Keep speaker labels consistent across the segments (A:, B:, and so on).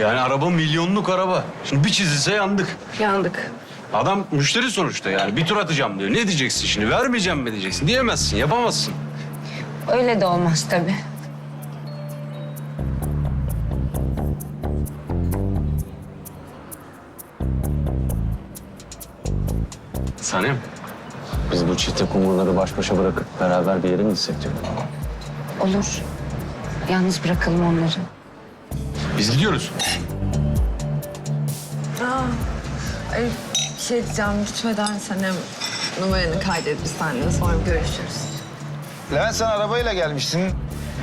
A: Yani araba milyonluk araba. Şimdi bir çizilse yandık.
B: Yandık.
A: Adam müşteri sonuçta yani. Bir tur atacağım diyor. Ne diyeceksin şimdi? Vermeyeceğim mi diyeceksin? Diyemezsin, yapamazsın.
B: Öyle de olmaz tabii.
A: Sanem. Biz bu çifte kumruları baş başa bırakıp beraber bir yere mi gitsek diyorum.
B: Olur. Yalnız bırakalım onları.
A: Biz gidiyoruz.
C: Ay, şey diyeceğim lütfeden senin numaranı kaydet biz seninle sonra görüşürüz.
D: Levent sen arabayla gelmişsin.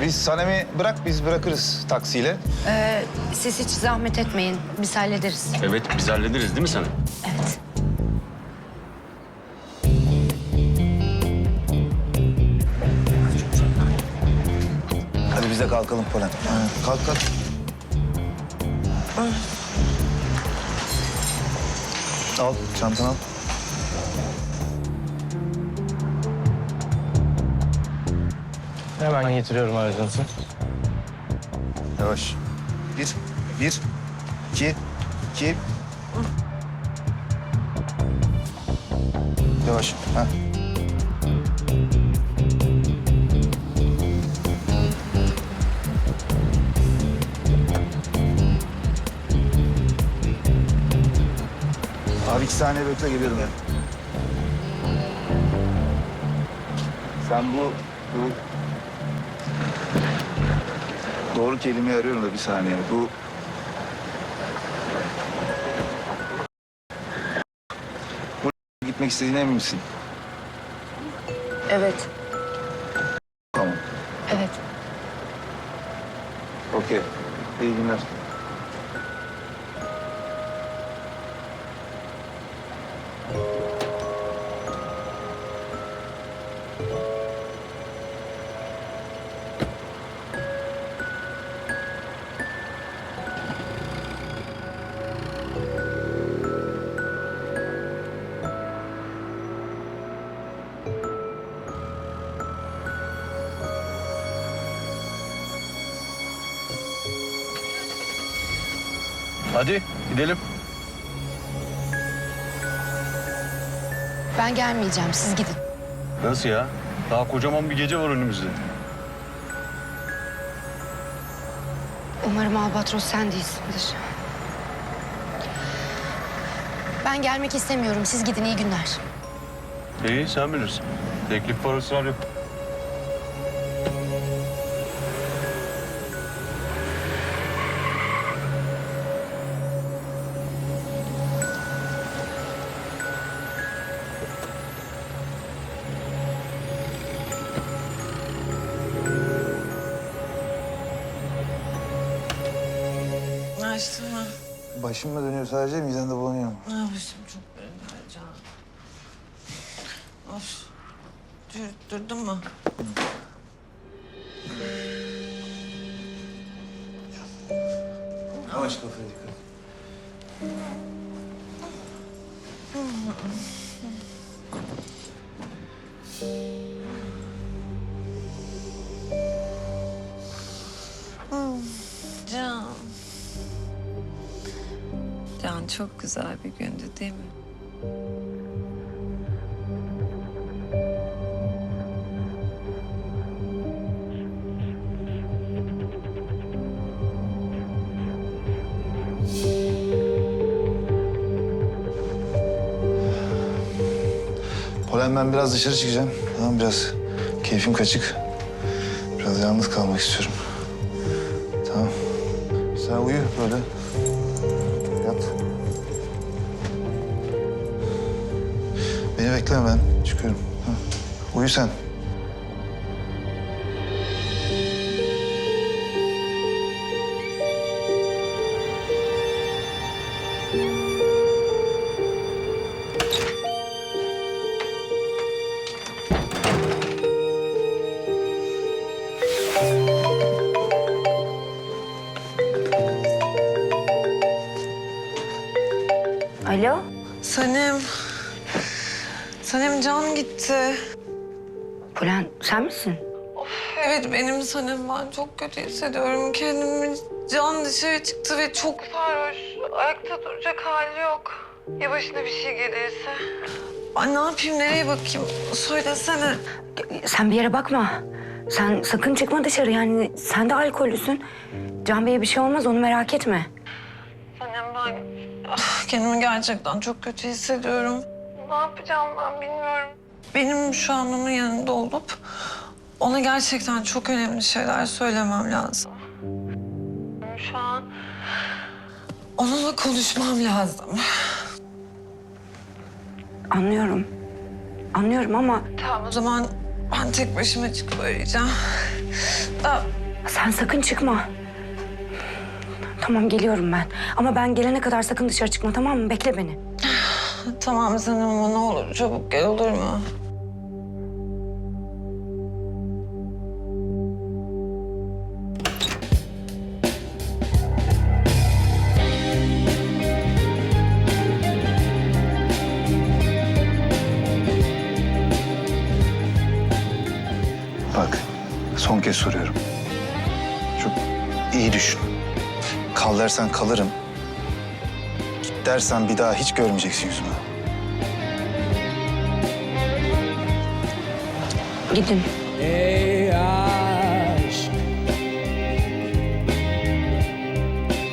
D: Biz Sanem'i bırak biz bırakırız taksiyle.
B: Ee, siz hiç zahmet etmeyin. Biz hallederiz.
A: Evet, biz hallederiz değil mi Sanem?
B: Evet.
D: Hadi biz de kalkalım Polen. Ha, kalk kalk. Al çantanı al.
E: Hemen getiriyorum aracınızı.
D: Yavaş. Bir, bir, iki, iki. Yavaş. Ha. İki saniye bekle geliyorum ya. Sen bu, bu Doğru kelimeyi arıyorum da bir saniye. Bu... Bu gitmek istediğine emin misin?
B: Evet.
D: Tamam.
B: Evet.
D: Okey. İyi günler.
A: Hadi gidelim.
B: Ben gelmeyeceğim. Siz gidin.
A: Nasıl ya? Daha kocaman bir gece var önümüzde.
B: Umarım Albatros sen değilsindir. Ben gelmek istemiyorum. Siz gidin. iyi günler.
A: İyi, sen bilirsin. Teklif var, ısrar yok.
C: Açtın mı?
D: Başım da dönüyor sadece mizanda bulanıyor.
C: Ne yapıyorsun çok benim canım. Of. Dur, durdun mu?
D: Yavaş kafaya dikkat.
C: Can. Çok güzel bir gündü değil mi?
D: Polen ben biraz dışarı çıkacağım. Tamam biraz keyfim kaçık. Biraz yalnız kalmak istiyorum. Tamam. Sen uyu böyle. Bekleme ben çıkıyorum. Ha. Uyu sen.
B: Alo.
C: Sanem. Sanem Can gitti.
B: Polen sen misin?
C: Evet benim Sanem ben çok kötü hissediyorum kendimi. Can dışarı çıktı ve çok sarhoş. Ayakta duracak hali yok. Ya başına bir şey gelirse? Ay ne yapayım, nereye bakayım? Söylesene.
B: Sen bir yere bakma. Sen sakın çıkma dışarı yani sen de alkollüsün. Can Bey'e bir şey olmaz onu merak etme.
C: Annem ben ah, kendimi gerçekten çok kötü hissediyorum. Ne yapacağım ben bilmiyorum. Benim şu an onun yanında olup ona gerçekten çok önemli şeyler söylemem lazım. Şu an onunla konuşmam lazım.
B: Anlıyorum. Anlıyorum ama
C: Tamam o zaman ben tek başıma çıkıp arayacağım. Aa,
B: sen sakın çıkma. Tamam geliyorum ben. Ama ben gelene kadar sakın dışarı çıkma tamam mı? Bekle beni.
C: tamam sen ama ne olur çabuk gel olur mu?
D: Bak, son kez soruyorum. Çok iyi düşün. Kal dersen kalırım. Dersen bir daha hiç görmeyeceksin yüzümü.
B: Gidin.
E: Ey aşk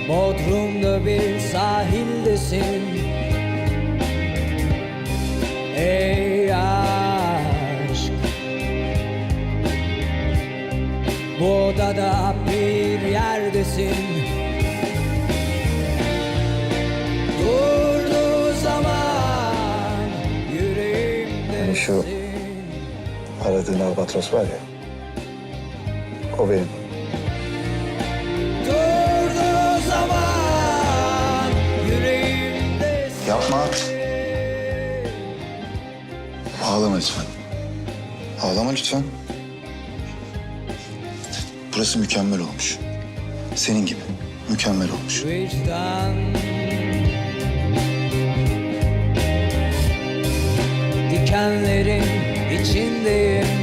E: Bodrum'da bir sahildesin Ey aşk Bu odada bir yerdesin
D: şu- Aradığın albatros var ya. O benim. Yapma. Ağlama lütfen. Ağlama lütfen. Burası mükemmel olmuş. Senin gibi. Mükemmel olmuş.
E: Vicdan Dikenlerin içindeyim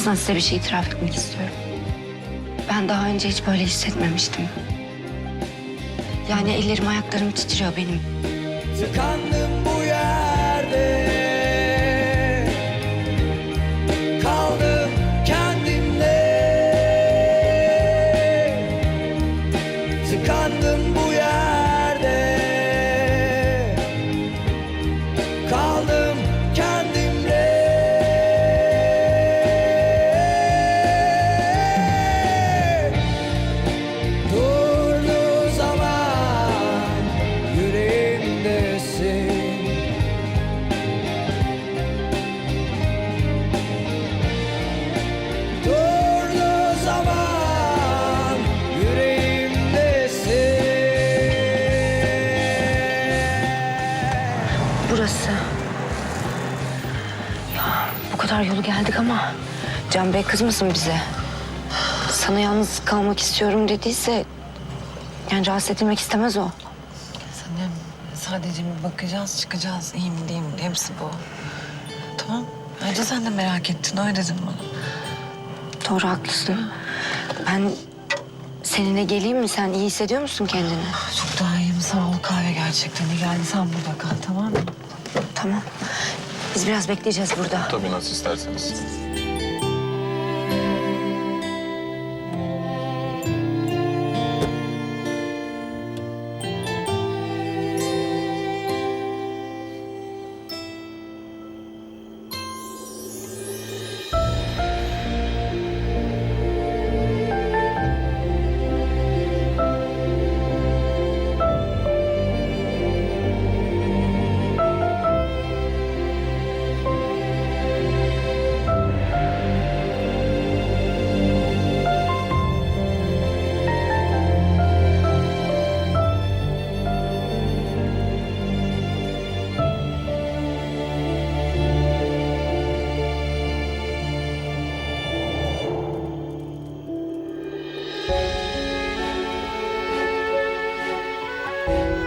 B: aslında size bir şey itiraf etmek istiyorum. Ben daha önce hiç böyle hissetmemiştim. Yani ellerim ayaklarım titriyor benim.
E: Tıkandım
B: Burası. Ya bu kadar yolu geldik ama Can Bey kızmasın bize. Sana yalnız kalmak istiyorum dediyse yani rahatsız edilmek istemez o.
C: Sanem sadece bir bakacağız çıkacağız. İyi mi değil mi hepsi bu. Tamam. Ayrıca sen de merak ettin öyle dedin bana.
B: Doğru haklısın. Ben seninle geleyim mi? Sen iyi hissediyor musun kendini?
C: Çok daha iyiyim sağ ol kahve gerçekten iyi geldi. Sen burada kal tamam mı?
B: Tamam. Biz biraz bekleyeceğiz burada.
A: Tabii nasıl isterseniz. Thank you.